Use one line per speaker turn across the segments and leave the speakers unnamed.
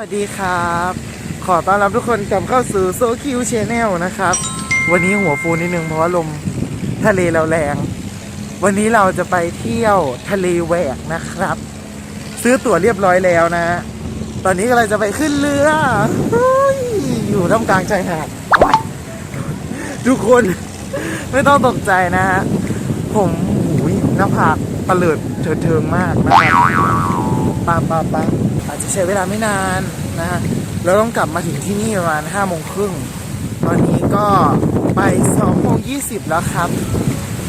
สวัสดีครับ ขอต้อนรับทุกคนกลับเข้าสู่โซคิวชแนลนะครับ วันนี้หัวฟูนิดนึงเพราะว่าลมทะเลเราแรง วันนี้เราจะไปเที่ยวทะเลแหวกนะครับ ซื้อตั๋วเรียบร้อยแล้วนะ ตอนนี้กำลังจะไปขึ้นเรืออยู่ท่ามกลางชายหาดทุกคนไม่ต้องตกใจนะฮะผมหูยหน้าผากปลาเลิดเถิดเทิงมากนะครับปาปาปา อาจจะใช้เวลาไม่นานนะฮะเราต้องกลับมาถึงที่นี่ประมาณห้าโมงครึ่งตอนนี้ก็ไปสองโมงยี่สิบแล้วครับ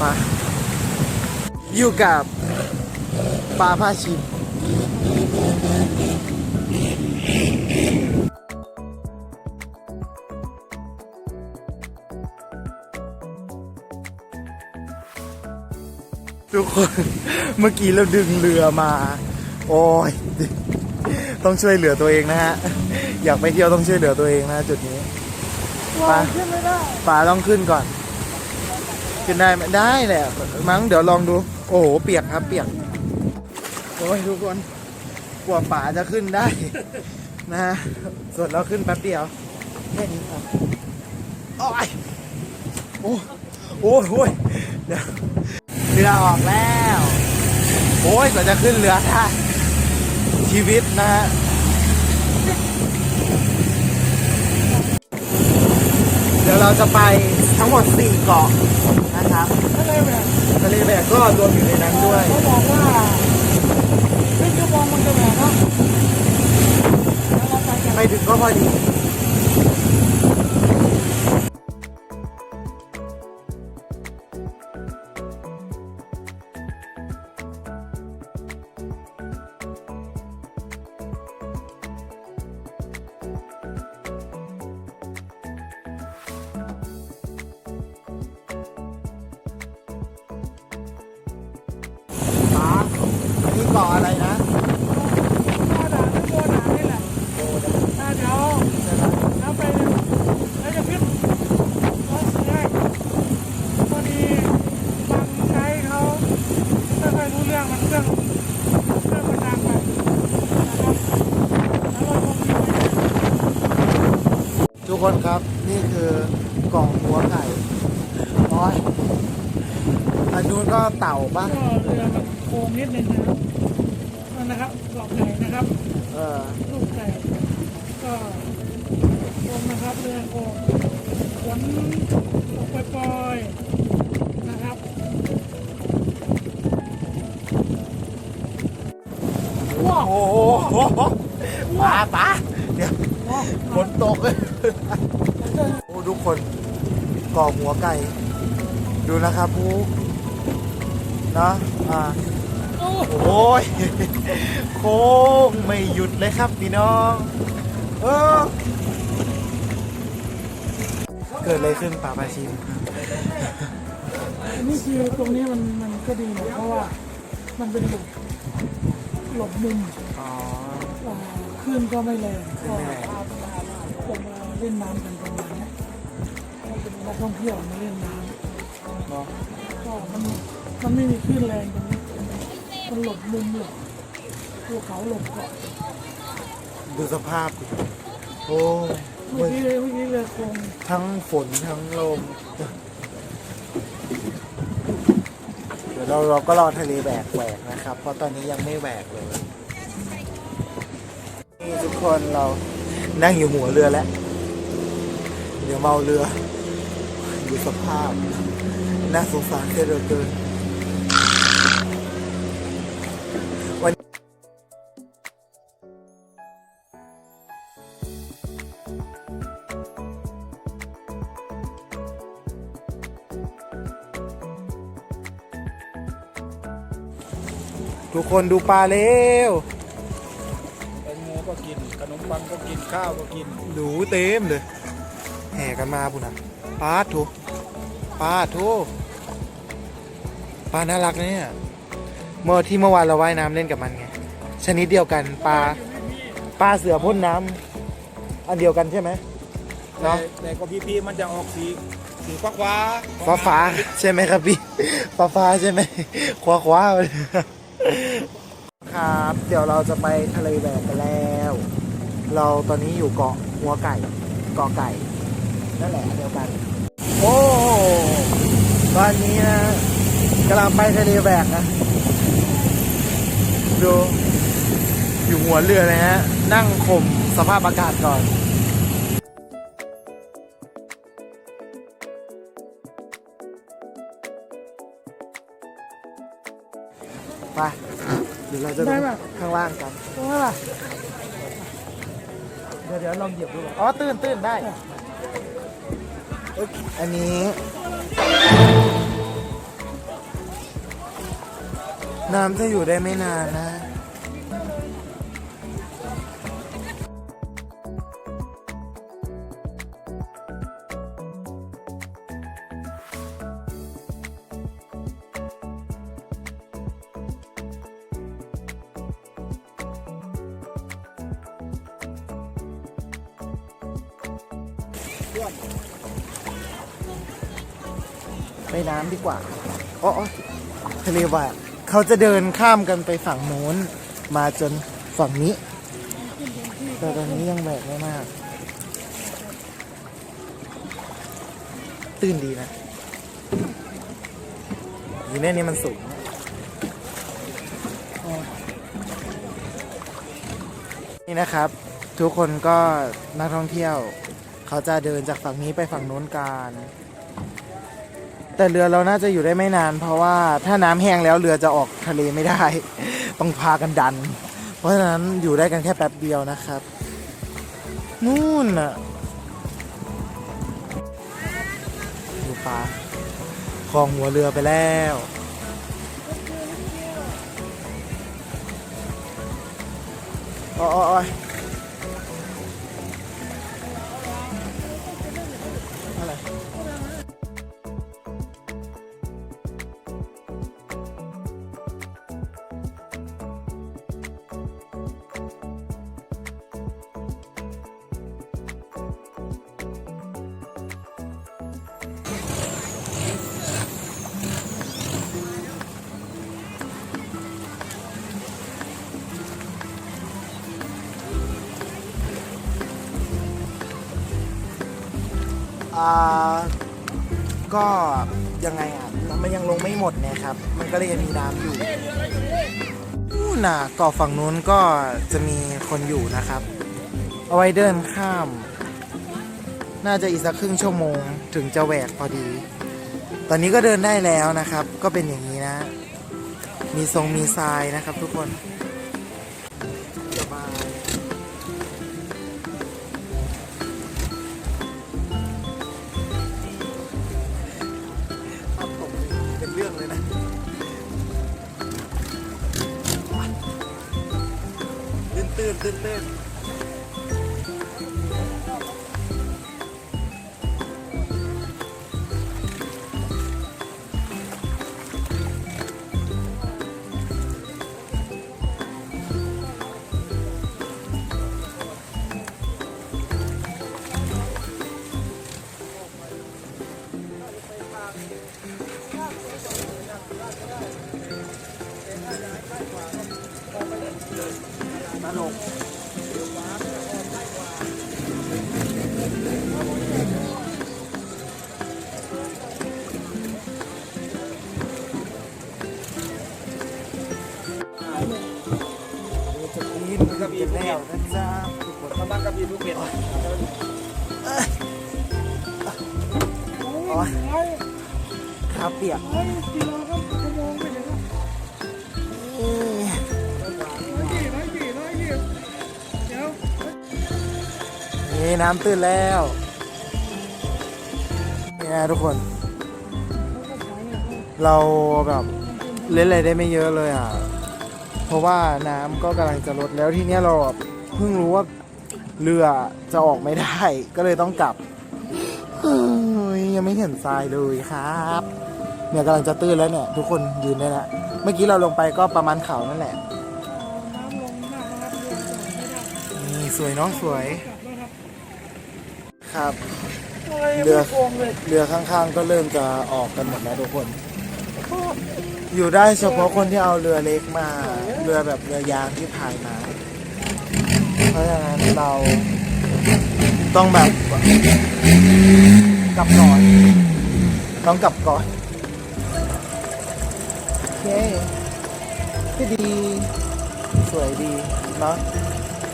มาอยู่กับปลาพาชิมทุกคน เมื่อกี้เราดึงเรือมา โอ้ย ต้องช่วยเหลือตัวเองนะฮะ อยากไปเที่ยวต้องช่วยเหลือตัวเองนะจุดนี้ปลาขึ้นไม่ได้ปลาต้องขึ้นก่อน ขึ้นได้ไหมได้แหละมั้งเดี๋ยวลองดู โอ้โหเปียกครับ เปียกโอ้ยทุกคนกว่าป่าจะขึ้นได้ นะฮะส่วนเราขึ้นแป๊บเดียวแค่นี้ครับโอ้ยโอ้โอ้ยโอ้ยเดี๋ยวเรือออกแล้ว โอ้ยกว่าจะขึ้นเรือได้ ชีวิตนะฮะเดี๋ยวเราจะไปทั้งหมด 4 เกาะนะครับ
ทะเลแหวก
ทะเลแบกก็รวมอยู่ในนั้นด้วย
เขาบอกว่าครึ่งชั่วโมงมันจะแหวกเนาะแล้วเราไปกัน
ไปถึงก็พอดี อันนี้เกาะอะไรนะ
ก็ด่าทั้งตัวด่านี่แหละ
โอ้เดี๋ยว
ถ้าเดี๋ยวแล้วไปแล้วจะขึ้นรถแรกพอดีฟังไกด์เขาไม่ค่อยรู้เรื่องมันเครื่องเครื่องมันดังไปนะครับแล้วเราคงมี
ทุกคนครับนี่คือกล่องหัวไก่โอ้ยอันนู้นก็เต่าปะ
ก็เรือมันโค้งนิดนึงนะครับ นะครับหลอกไก่นะครับ
เออ
ลูกไก่ก็โค้งนะครับเรือโค้งฝนตกปล่อยๆนะครับว้าว
โอ้โหป้าป้าเดี๋ยวฝนตกเลยโอ้ทุกคนกล่องหัวไก่ ดูนะครับผู้นะอ่า
โอ้
โอ้ยโค้งไม่หยุดเลยครับพี่น้องเออเกิดอะไรขึ้นป่าปาชิม
อันนี้คือตรงนี้มันมันก็ดีหน่อยเพราะว่ามันเป็นหลบหลบมุม
อ๋อ
อ่าคลื่นก็ไม่แรง
คลื่นไม่แรง
ก็จะมาเล่นน้ำกันประมาณเนี้ยก็เป็นนักท่องเที่ยวมาเล่นน้ำ
เนาะ
ก็มันมันไม่มีคลื่นแรงตรงนี้ มันหลบมุมหลบภูเขาหลบเกาะ
ดูสภาพดิโอ้
เมื่อกี้เมื่อกี้เรือคง
ทั้งฝนทั้งลม เดี๋ยวเราเราก็รอทะเลแบกแหวกนะครับ เพราะตอนนี้ยังไม่แหวกเลยนี่ทุกคนเรานั่งอยู่หัวเรือแล้ว เดี๋ยวเมาเรือ ดูสภาพ น่าสงสารเหลือเกินวัน ทุกคนดูปลาเร็ว
แตงโมก็กิน ขนมปังก็กิน ข้าวก็กิน
ดูเต็มเลย แห่กันมาปุ่นอะปลาทูปลาทูปลาน่ารักนะเนี่ย เมื่อที่เมื่อวานเราว่ายน้ำเล่นกับมันไง ชนิดเดียวกันปลา ปลาเสือพ่นน้ำอันเดียวกันใช่ไหม
แต่
เนาะ
แต่ก็พีพีมันจะออกสีสีฟ้าฟ้า
ฟ้าฟ้าใช่ไหมครับพี่ ฟ้าฟ้าใช่ไหมคว้าคว้าๆไป ครับ เดี๋ยวเราจะไปทะเลแบกกันแล้ว เราตอนนี้อยู่เกาะหัวไก่ เกาะไก่ นั่นแหละเดียวกัน โอ้ตอนนี้นะกำลังไปทะเลแบกนะ ดู อยู่หัวเรือเลยฮะ นั่งข่มสภาพอากาศก่อน ไปเดี๋ยวเราจะลงข้างล่างกัน
ตรงนั้นล่ะ
เดี๋ยวเดี๋ยวลองเหยียบดูก่อนอ๋อตื่นตื่นได้เอ้ยอันนี้ น้ำจะอยู่ได้ไม่นานนะ ไปน้ำดีกว่า อ๋อทะเลว่าเขาจะเดินข้ามกันไปฝั่งโน้น มาจนฝั่งนี้ แต่ตอนนี้ยังแบกไม่มาก ตื้นดีนะอยู่ในนี้มันสูงนี่นะครับ ทุกคนก็นักท่องเที่ยว เขาจะเดินจากฝั่งนี้ไปฝั่งโน้นกัน แต่เรือเราน่าจะอยู่ได้ไม่นาน เพราะว่าถ้าน้ำแห้งแล้วเรือจะออกทะเลไม่ได้ ต้องพากันดัน เพราะฉะนั้นอยู่ได้กันแค่แป๊บเดียวนะครับ นู่นน่ะดูปลาคลองหัวเรือไปแล้วอ๋อ ก็ยังไงอะมันยังลงไม่หมดนะครับ มันก็เลยยังมีน้ำอยู่นู่นน่ะเกาะฝั่งนู้นก็จะมีคนอยู่นะครับ เอาไว้เดินข้าม น่าจะอีกสักครึ่งชั่วโมงถึงจะแหวกพอดี ตอนนี้ก็เดินได้แล้วนะครับ ก็เป็นอย่างนี้นะ มีทรงมีทรายนะครับทุกคน นตื่นตื่นตื่น ตลกจะปีนกับอีกแล้วนะจ๊ะทุกคน
มานั่งกับพี่ลูกเบ็ด
โอ้ย
โอ้ย
ขาเปียก นี่น้ำตื้นแล้วนี่นะทุกคน เราแบบเล่นอะไรได้ไม่เยอะเลยอะ เพราะว่าน้ำก็กำลังจะลดแล้วทีเนี้ยเราแบบเพิ่งรู้ว่าเรือจะออกไม่ได้ ก็เลยต้องกลับยังไม่เห็นทรายเลยครับ เนี่ยกำลังจะตื้นแล้วเนี่ย ทุกคนยืนได้แล้วเมื่อกี้เราลงไปก็ประมาณเข่านั่นแหละ
นี่
สวยเน้องสวย
ครับ
ครับ
อะไร
เรือ
ไม่โกงเลย
เรือข้างๆ ก็เริ่มจะออกกันหมดแล้วทุกคนอยู่ได้เฉพาะคนที่เอาเรือเล็กมา เรือแบบเรือยางที่พายมา เพราะฉะนั้นเราต้องแบบกลับก่อน ต้องกลับก่อนโอเคก็ดี สวยดีเนาะ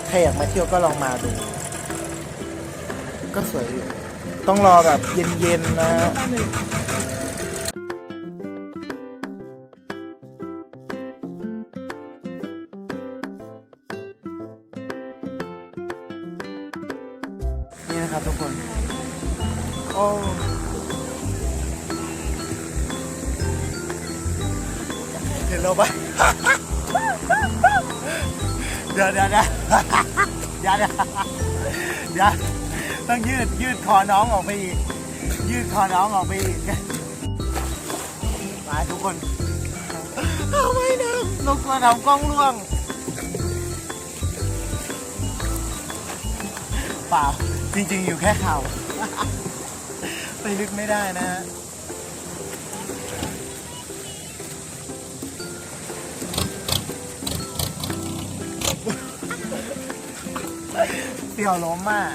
ใครอยากมาเที่ยวก็ลองมาดู ก็สวยอยู่ต้องรอแบบเย็นๆนะนี่นะครับทุกคนโอ้เดี๋ยวเราไปเดี๋ยวเดี๋ยวเดี๋ยวเดี๋ยวเดี๋ยว ต้องยืดยืดคอน้องออกไปอีก ยืดคอน้องออกไปอีกมาทุกคนเอาไม่นะนกกระทำกล้องล่วงเปล่าจริงๆอยู่แค่เข่าไปลึกไม่ได้นะฮะเสี่ยวล้มมาก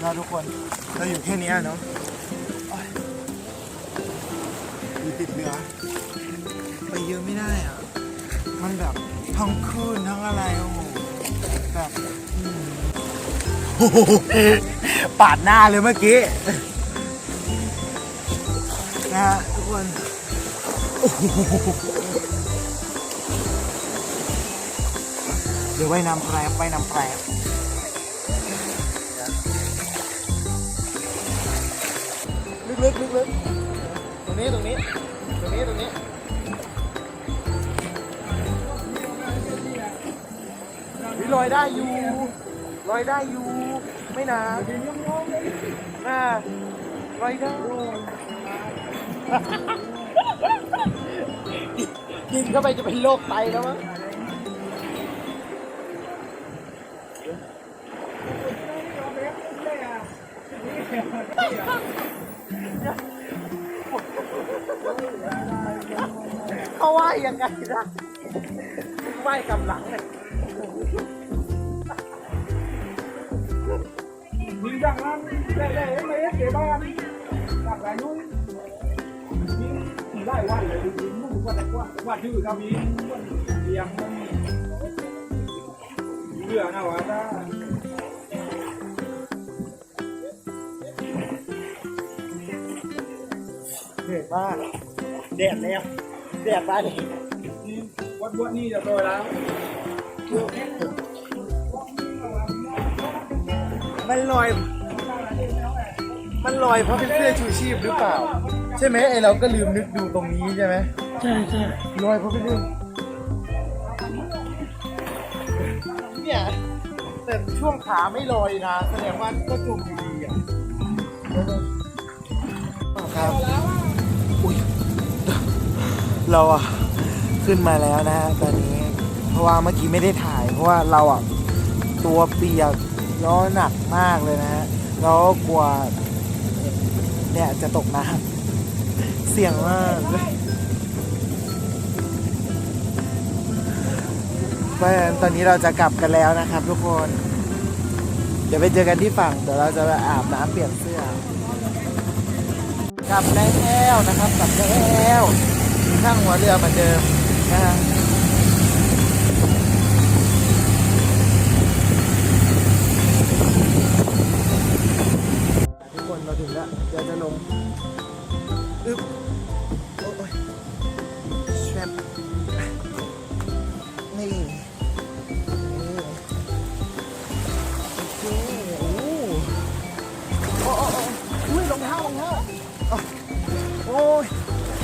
เราทุกคนเราอยู่แค่นี้เนาะอยู่ติดเรือไปเยอะไม่ได้อะ มันแบบทั้งคลื่นทั้งอะไรโอ้โหแบบโหปาดหน้าเลยเมื่อกี้นะฮะทุกคนเดี๋ยวว่ายน้ำแปรบว่ายน้ำแปรบ ลึกๆลึกตรงนี้ตรงนี้ ตรงนี้ตรงนี้วิลอยได้อยู่ลอยได้อยู่ ไม่นานน่าลอยได้กินเข้าไปจะเป็นโรคไตแล้วมั้ง เขาว่ายังไงนะไหว้กำลังเนี่ย
มีอย่างนั้นได้ได้ไม่เก็บบ้านจากไหนนู้นมีได้วันเลยดูนู่นว่าแต่ว่าว่าชื่อเขามีเรียงมันเรืองนะว่าถ้า
เหนื่อยมากแดดแล้วแดดมาดิ
วัดวัดนี่จะโดยแล้ว
มันลอย มันลอยเพราะเป็นเสื้อชูชีพหรือเปล่า ใช่ไหมไอเราก็ลืมนึกดูตรงนี้ใช่ไหม
ใช่ใช่
ลอยเพราะเป็นเรื่องเนี่ยแต่ช่วงขาไม่ลอยนะแสดงว่าก็จมอยู่ดีอะครับอุ้ย เราอะขึ้นมาแล้วนะฮะตอนนี้ เพราะว่าเมื่อกี้ไม่ได้ถ่าย เพราะว่าเราอะตัวเปียกแล้วหนักมากเลยนะฮะแล้วกลัวเนี่ยจะตกน้ำเสี่ยงมากเลยเพราะฉะนั้นตอนนี้เราจะกลับกันแล้วนะครับ ทุกคน เดี๋ยวไปเจอกันที่ฝั่งเดี๋ยวเราจะไปอาบน้ำเปลี่ยนเสื้อ กลับแล้วนะครับกลับแล้ว ข้างหัวเรือเหมือนเดิมนะฮะทุกคนเราถึงแล้วเดี๋ยวจะลงอึ๊บโอ้ยแชมนี่นี่โอ้โอ้โอ้โอ้อุ้ยรองเท้ารองเท้า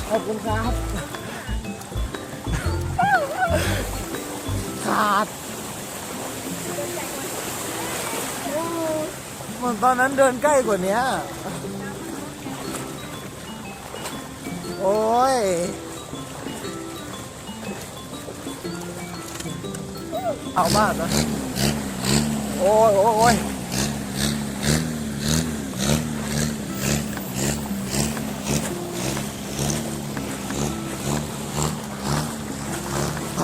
ขอบคุณครับ ขาดเหมือนตอนนั้นเดินใกล้กว่านี้ โอ้ย เอามากนะ โอ้ยโอ้ยโอ้ยไป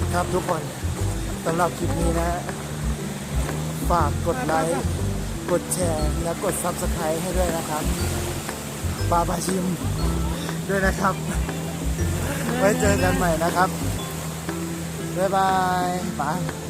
นะครับ ทุกคนสำหรับคลิปนี้นะ ฝากกดไลค์กดแชร์และกด Subscribe ให้ด้วยนะครับปาปาชิมด้วยนะครับ ไว้เจอกันใหม่นะครับ บ๊ายบายบาย